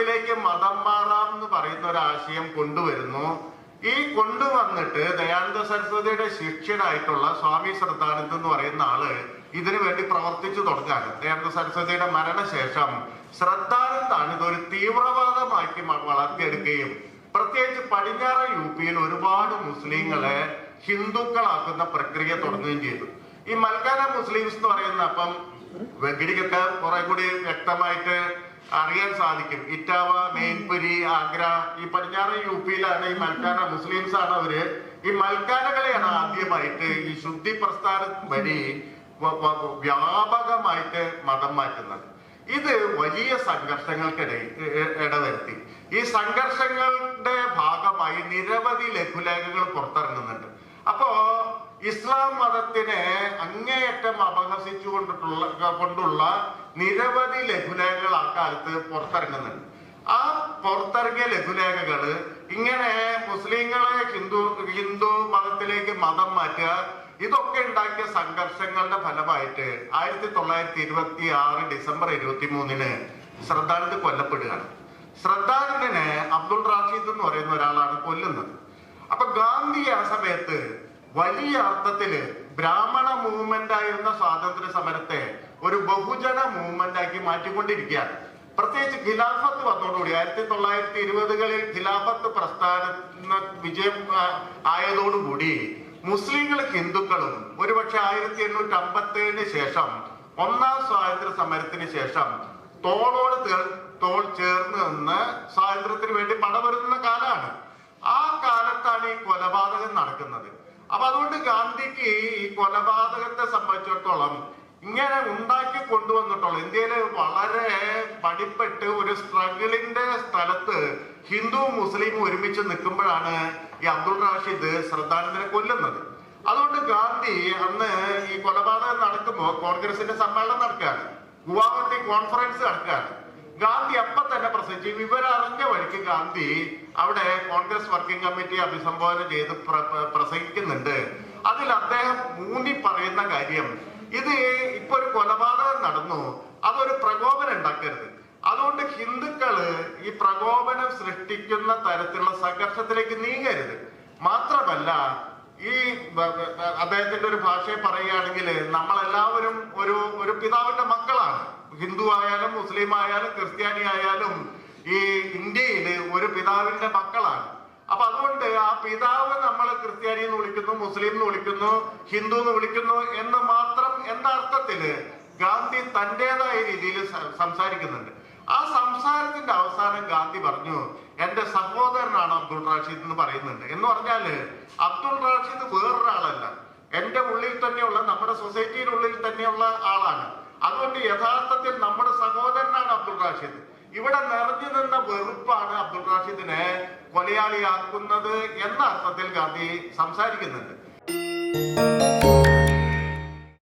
മതത്തിലേക്ക് മതം മാറാം എന്ന് പറയുന്ന ഒരു ആശയം കൊണ്ടുവരുന്നു. ഈ കൊണ്ടുവന്നിട്ട് ദയാനന്ദ സരസ്വതിയുടെ ശിഷ്യനായിട്ടുള്ള സ്വാമി ശ്രദ്ധാനന്ദ് എന്ന് പറയുന്ന ആൾ ഇതിനു വേണ്ടി പ്രവർത്തിച്ചു തുടങ്ങാണ് ദയാനന്ദ സരസ്വതിയുടെ മരണശേഷം ശ്രദ്ധാനന്ദാണ് ഇതൊരു തീവ്രവാദമാക്കി വളർത്തിയെടുക്കുകയും പ്രത്യേകിച്ച് പടിഞ്ഞാറൻ യു പിയിൽ ഒരുപാട് മുസ്ലിങ്ങളെ ഹിന്ദുക്കളാക്കുന്ന പ്രക്രിയ തുടങ്ങുകയും ചെയ്തു. ഈ മൽക്കാന മുസ്ലിംസ് എന്ന് പറയുന്ന അപ്പം വെങ്കിടിക്കൊക്കെ കുറെ കൂടി വ്യക്തമായിട്ട് അറിയാൻ സാധിക്കും. ഇറ്റാവ മെയിൻപുരി ആഗ്ര ഈ പടിഞ്ഞാറൻ യു പിയിലാണ് ഈ മൽക്കാന മുസ്ലിംസ് ആണ് അവർ. ഈ മൽക്കാനകളെയാണ് ആദ്യമായിട്ട് ഈ ശുദ്ധി പ്രസ്ഥാനം വഴി വ്യാപകമായിട്ട് മതം മാറ്റുന്നത്. ഇത് വലിയ സംഘർഷങ്ങൾക്കിടയിൽ ഇടവരുത്തി. ഈ സംഘർഷങ്ങളുടെ ഭാഗമായി നിരവധി ലഘുലേഖകൾ പുറത്തിറങ്ങുന്നുണ്ട്. അപ്പോ ഇസ്ലാം മതത്തിനെ അങ്ങേയറ്റം അപഹസിച്ചു കൊണ്ടിട്ടുള്ള കൊണ്ടുള്ള നിരവധി ലഘുലേഖകൾ ആ കാലത്ത് പുറത്തിറങ്ങുന്നുണ്ട്. ആ പുറത്തിറങ്ങിയ ലഘുലേഖകൾ ഇങ്ങനെ മുസ്ലിങ്ങളെ ഹിന്ദു ഹിന്ദു മതത്തിലേക്ക് മതം മാറ്റുക ഇതൊക്കെ ഉണ്ടാക്കിയ സംഘർഷങ്ങളുടെ ഫലമായിട്ട് ആയിരത്തി തൊള്ളായിരത്തി ഇരുപത്തി ആറ് ഡിസംബർ ഇരുപത്തി മൂന്നിന് ശ്രദ്ധാനന്ദ് കൊല്ലപ്പെടുകയാണ്. ശ്രദ്ധാനന്ദനെ അബ്ദുൾ റാഷീദ് എന്ന് പറയുന്ന ഒരാളാണ് കൊല്ലുന്നത്. അപ്പൊ ഗാന്ധി ആ സമയത്ത് വലിയ അർത്ഥത്തിൽ ബ്രാഹ്മണ മൂവ്മെന്റ് ആയിരുന്ന സ്വാതന്ത്ര്യ സമരത്തെ ഒരു ബഹുജന മൂവ്മെന്റ് ആക്കി മാറ്റിക്കൊണ്ടിരിക്കുകയാണ്. പ്രത്യേകിച്ച് ഖിലാഫത്ത് വന്നതോടുകൂടി ആയിരത്തി തൊള്ളായിരത്തി ഇരുപതുകളിൽ ഖിലാഫത്ത് പ്രസ്ഥാന വിജയം ആയതോടുകൂടി മുസ്ലിങ്ങളും ഹിന്ദുക്കളും ഒരുപക്ഷെ ആയിരത്തി എണ്ണൂറ്റി അമ്പത്തി ഏഴിന് ശേഷം ഒന്നാം സ്വാതന്ത്ര്യ സമരത്തിന് ശേഷം തോളോട് തോൾ ചേർന്ന് നിന്ന് സ്വാതന്ത്ര്യത്തിന് വേണ്ടി പടവരുന്ന കാലമാണ്. ആ കാലത്താണ് ഈ കൊലപാതകം നടക്കുന്നത്. അപ്പൊ അതുകൊണ്ട് ഗാന്ധിക്ക് ഈ കൊലപാതകത്തെ സംബന്ധിച്ചിടത്തോളം ഇങ്ങനെ ഉണ്ടാക്കി കൊണ്ടുവന്നിട്ടുള്ള ഇന്ത്യയിലെ വളരെ പടിപ്പെട്ട് ഒരു സ്ട്രഗിളിന്റെ സ്ഥലത്ത് ഹിന്ദുവും മുസ്ലിമും ഒരുമിച്ച് നിൽക്കുമ്പോഴാണ് ഈ അബ്ദുൾ റാഷിദ് ശ്രദ്ധാനന്ദനെ കൊല്ലുന്നത്. അതുകൊണ്ട് ഗാന്ധി അന്ന് ഈ കൊലപാതകം നടക്കുമ്പോൾ കോൺഗ്രസിന്റെ സമ്മേളനം നടക്കുകയാണ്. ഗുവാഹത്തി കോൺഫറൻസ് നടക്കുകയാണ്. ഗാന്ധി അപ്പൊ തന്നെ പ്രസംഗിച്ചു. വിവരറിഞ്ഞ വഴിക്ക് ഗാന്ധി അവിടെ കോൺഗ്രസ് വർക്കിംഗ് കമ്മിറ്റി അഭിസംബോധന ചെയ്ത് പ്ര- പ്ര- പ്രസംഗിക്കുന്നുണ്ട്. അതിൽ അദ്ദേഹം മൂന്നി പറയുന്ന കാര്യം ഇത് ഇപ്പൊ ഒരു കൊലപാതകം നടന്നു. അതൊരു പ്രകോപനം ഉണ്ടാക്കരുത്. അതുകൊണ്ട് ഹിന്ദുക്കൾ ഈ പ്രകോപനം സൃഷ്ടിക്കുന്ന തരത്തിലുള്ള സംഘർഷത്തിലേക്ക് നീങ്ങരുത്. മാത്രമല്ല ഈ അദ്ദേഹത്തിന്റെ ഒരു ഭാഷയെ പറയുകയാണെങ്കിൽ നമ്മളെല്ലാവരും ഒരു ഒരു പിതാവിന്റെ മക്കളാണ്. ഹിന്ദു ആയാലും മുസ്ലിം ആയാലും ക്രിസ്ത്യാനി ആയാലും ഈ ഇന്ത്യയിൽ ഒരു പിതാവിന്റെ മക്കളാണ്. അപ്പൊ അതുകൊണ്ട് ആ പിതാവ് നമ്മൾ ക്രിസ്ത്യാനി എന്ന് വിളിക്കുന്നു മുസ്ലിം എന്ന് വിളിക്കുന്നു ഹിന്ദു എന്ന് വിളിക്കുന്നു എന്ന് മാത്രം എന്ന അർത്ഥത്തിൽ ഗാന്ധി തന്റേതായ രീതിയിൽ സംസാരിക്കുന്നുണ്ട്. ആ സംസാരത്തിന്റെ അവസാനം ഗാന്ധി പറഞ്ഞു എന്റെ സഹോദരനാണ് അബ്ദുൾ റാഷിദ് എന്ന് പറയുന്നുണ്ട്. എന്ന് പറഞ്ഞാൽ അബ്ദുൾ റാഷിദ് വേറൊരാളല്ല. എന്റെ ഉള്ളിൽ തന്നെയുള്ള നമ്മുടെ സൊസൈറ്റിയുടെ ഉള്ളിൽ തന്നെയുള്ള ആളാണ്. അതുകൊണ്ട് യഥാർത്ഥത്തിൽ നമ്മുടെ സഹോദരനാണ് അബ്ദുൾ റാഷിദ്. ഇവിടെ നിറഞ്ഞു നിന്ന വെറുപ്പാണ് അബ്ദുൾ റാഷിദിനെ കൊലയാളിയാക്കുന്നത് എന്ന അർത്ഥത്തിൽ ഗാന്ധി സംസാരിക്കുന്നുണ്ട്.